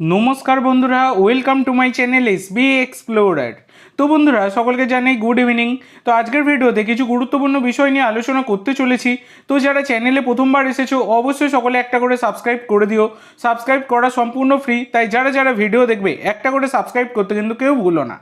নমস্কার বন্ধুরা welcome to my channel S B explorer তো বন্ধুরা, সকলকে জানাই গুড ইভিনিং তো আজকের ভিডিওতে কিছু গুরুত্বপূর্ণ বিষয় নিয়ে আলোচনা করতে চলেছি। তো যারা চ্যানেলে প্রথমবার এসেছ, অবশ্যই সকলে একটা করে সাবস্ক্রাইব করে দিও। সাবস্ক্রাইব করা সম্পূর্ণ ফ্রি তাই যারা যারা ভিডিও দেখবে, একটা করে সাবস্ক্রাইব করতে কিন্তু কেউ ভুলো না।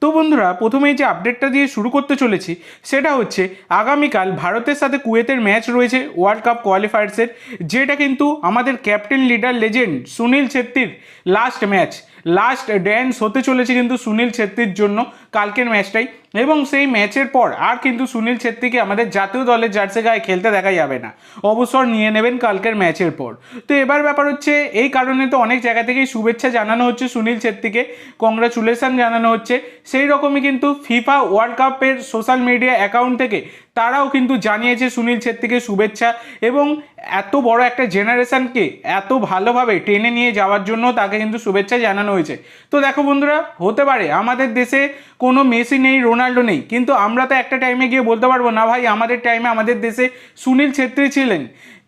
তো বন্ধুরা প্রথমেই যে আপডেটটা দিয়ে শুরু করতে চলেছি, সেটা হচ্ছে আগামীকাল ভারতের সাথে কুয়েতের ম্যাচ রয়েছে ওয়ার্ল্ড কাপ কোয়ালিফায়ার্সের যেটা কিন্তু আমাদের ক্যাপ্টেন লিডার লেজেন্ড সুনীল ছেত্রীর লাস্ট ম্যাচ লাস্ট ড্যান্স হতে চলেছে কিন্তু সুনীল ছেত্রীর জন্য কালকের ম্যাচটাই এবং সেই ম্যাচের পর আর কিন্তু সুনীল ছেত্রীকে আমাদের জাতীয় দলের জার্সি গায়ে খেলতে দেখা যাবে না। অবসর নিয়ে নেবেন কালকের ম্যাচের পর। তো এবার ব্যাপার হচ্ছে, এই কারণে তো অনেক জায়গা থেকেই শুভেচ্ছা জানানো হচ্ছে সুনীল ছেত্রীকে। কংগ্রাচুলেশন জানানো হচ্ছে। সেই রকমই কিন্তু ফিফা ওয়ার্ল্ড কাপের সোশ্যাল মিডিয়া অ্যাকাউন্ট থেকে তারাও কিন্তু জানিয়েছে সুনীল ছেত্রীকে শুভেচ্ছা। এবং এত বড় একটা জেনারেশনকে এত ভালোভাবে টেনে নিয়ে যাওয়ার জন্য তাকে কিন্তু শুভেচ্ছা জানানো হয়েছে। তো দেখো বন্ধুরা, হতে পারে আমাদের দেশে কোনো মেসি নেই, রোনাল্ডো নেই, কিন্তু আমরা তো একটা টাইমে গিয়ে বলতে পারব, না ভাই, আমাদের টাইমে আমাদের দেশে সুনীল ছেত্রী ছিলেন।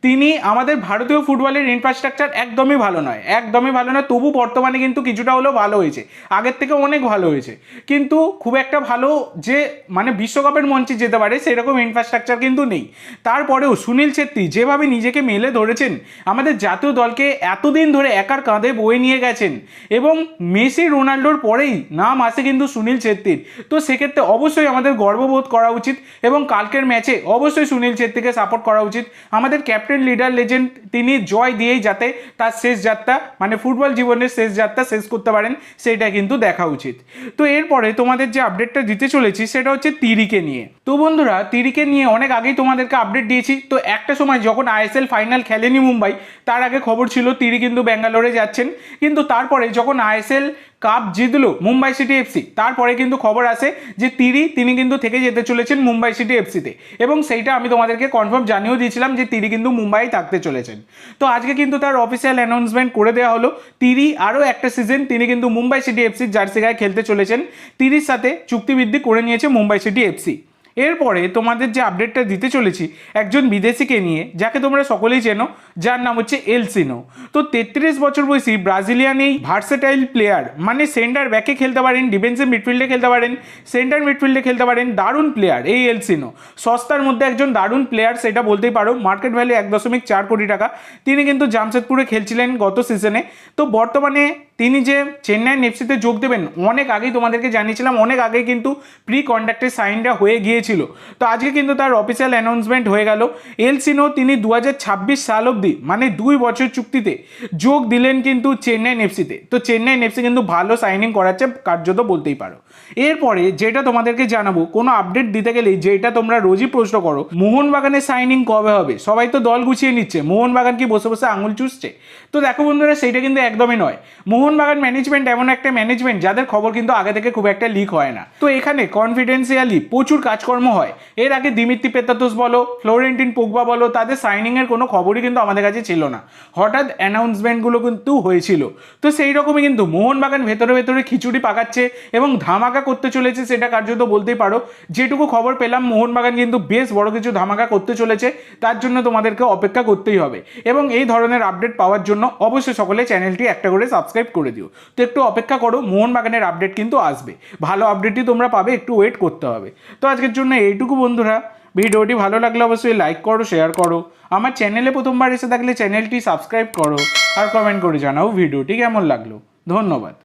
তিনি আমাদের ভারতীয় ফুটবলের ইনফ্রাস্ট্রাকচার একদমই ভালো নয়, একদমই ভালো নয়, তবু বর্তমানে কিন্তু কিছুটা হলেও ভালো হয়েছে, আগের থেকে অনেক ভালো হয়েছে। কিন্তু খুব একটা ভালো যে মানে বিশ্বকাপের মঞ্চে যেতে পারে সেরকম ইনফ্রাস্ট্রাকচার কিন্তু নেই। তারপরেও সুনীল ছেত্রী যেভাবে নিজেকে মেলে ধরেছেন, আমাদের জাতীয় দলকে এতদিন ধরে একার কাঁধে বয়ে নিয়ে গেছেন, এবং মেসি রোনাল্ডোর পরেই নাম আসে কিন্তু সুনীল ছেত্রীর। তো সেক্ষেত্রে অবশ্যই আমাদের গর্ববোধ করা উচিত, এবং কালকের ম্যাচে অবশ্যই সুনীল ছেত্রীকে সাপোর্ট করা উচিত। আমাদের ক্যাপ্টেন লিডার লেজেন্ড তিনি জয় দিয়েই যাতে তার শেষ যাত্রা মানে ফুটবল জীবনের শেষ যাত্রা শেষ করতে পারেন, সেটা কিন্তু দেখা উচিত। তো এরপরে তোমাদের যে আপডেটটা দিতে চলেছি, সেটা হচ্ছে তিরিকে নিয়ে। তো বন্ধুরা, তিরিকে নিয়ে অনেক আগেই তোমাদেরকে আপডেট দিয়েছি। তো একটা সময় যখন আইএসএল ফাইনাল খেলেনি মুম্বাই, তার আগে খবর ছিল তিরি কিন্তু ব্যাঙ্গালোরে যাচ্ছেন। কিন্তু তারপরে যখন আইএসএল কাপ জিতলো মুম্বাই সিটি এফসি। তারপরে কিন্তু খবর আসে যে তিরি, তিনি কিন্তু থেকে যেতে চলেছেন মুম্বাই সিটি এফসিতে। এবং সেইটা আমি তোমাদেরকে কনফার্ম জানিয়েও দিয়েছিলাম যে তিরি কিন্তু মুম্বাই থাকতে চলেছেন। তো আজকে কিন্তু তার অফিসিয়াল অ্যানাউন্সমেন্ট করে দেওয়া হলো। তিরি আরও একটা সিজন তিনি কিন্তু মুম্বাই সিটি এফসির জার্সি গায়ে খেলতে চলেছেন। তিরির সাথে চুক্তিবৃদ্ধি করে নিয়েছে মুম্বাই সিটি এফসি। এরপরে তোমাদের যে আপডেটটা দিতে চলেছি, একজন বিদেশিকে নিয়ে, যাকে তোমরা সকলেই চেনো, যার নাম হচ্ছে এলসিনো। তো তেত্রিশ বছর বয়সী ব্রাজিলিয়ান এই ভার্সেটাইল প্লেয়ার মানে সেন্টার ব্যাকে খেলতে পারেন ডিফেন্সিভ মিডফিল্ডে খেলতে পারেন সেন্টার মিডফিল্ডে খেলতে পারেন, দারুণ প্লেয়ার এই এলসিনো। সস্তার মধ্যে একজন দারুণ প্লেয়ার সেটা বলতেই পারো মার্কেট ভ্যালু এক দশমিক চার কোটি টাকা। তিনি কিন্তু জামশেদপুরে খেলছিলেন গত সিজনে তো বর্তমানে তিনি যে চেন্নাই এফসিতে যোগ দেবেন, অনেক আগেই তোমাদেরকে জানিয়েছিলাম, অনেক আগেই কিন্তু প্রি কন্ট্যাক্টের সাইনটা হয়ে গিয়েছিল। তো আজকে কিন্তু তার অফিসিয়াল অ্যানাউন্সমেন্ট হয়ে গেল। এলসিনো তিনি দু হাজার ছাব্বিশ সাল অবধি মানে দুই বছর চুক্তিতে যোগ দিলেন কিন্তু চেন্নাই এফসিতে তো চেন্নাই এফসি কিন্তু ভালো সাইনিং করাচ্ছে, কার্যত বলতেই পারো। এরপরে যেটা তোমাদেরকে জানাব, কোনো আপডেট দিতে গেলে যেটা তোমরা রোজই প্রশ্ন করো, মোহনবাগানের সাইনিং কবে হবে? সবাই তো দল গুছিয়ে নিচ্ছে, মোহনবাগান কি বসে বসে আঙুল চুষছে? তো দেখো বন্ধুরা সেইটা কিন্তু একদমই নয়। মোহনবাগান ম্যানেজমেন্ট এমন একটা ম্যানেজমেন্ট যাদের খবর কিন্তু আগে থেকে খুব একটা লিক হয় না। তো এখানে কনফিডেন্সিয়ালি প্রচুর কাজকর্ম হয়। এর আগে দিমিত্রি পেতাতোস বলো, ফ্লোরেন্টিন পোগবা বলো, তাদের সাইনিংয়ের কোনো খবরই কিন্তু আমাদের কাছে ছিল না। হঠাৎ অ্যানাউন্সমেন্টগুলো কিন্তু হয়েছিল। তো সেই রকমই কিন্তু মোহনবাগান ভেতরে ভেতরে খিচুড়ি পাকাচ্ছে এবং ধামাকা করতে চলেছে সেটা কার্যত বলতেই পারো। যেটুকু খবর পেলাম, মোহনবাগান কিন্তু বেশ বড় কিছু ধামাকা করতে চলেছে। তার জন্য তোমাদেরকে অপেক্ষা করতেই হবে। এবং এই ধরনের আপডেট পাওয়ার জন্য অবশ্যই সকলে চ্যানেলটি একটা করে সাবস্ক্রাইব করে দিও। তো একটু অপেক্ষা করো, মোহনবাগানের আপডেট কিন্তু আসবে। ভালো আপডেটই তোমরা পাবে, একটু ওয়েট করতে হবে। তো আজকের জন্য এইটুকু বন্ধুরা। ভিডিওটি ভালো লাগলে অবশ্যই লাইক করো শেয়ার করো। আমার চ্যানেলে প্রথমবার এসে থাকলে চ্যানেলটি সাবস্ক্রাইব করো। আর কমেন্ট করে জানাও ভিডিওটি কেমন লাগল। ধন্যবাদ।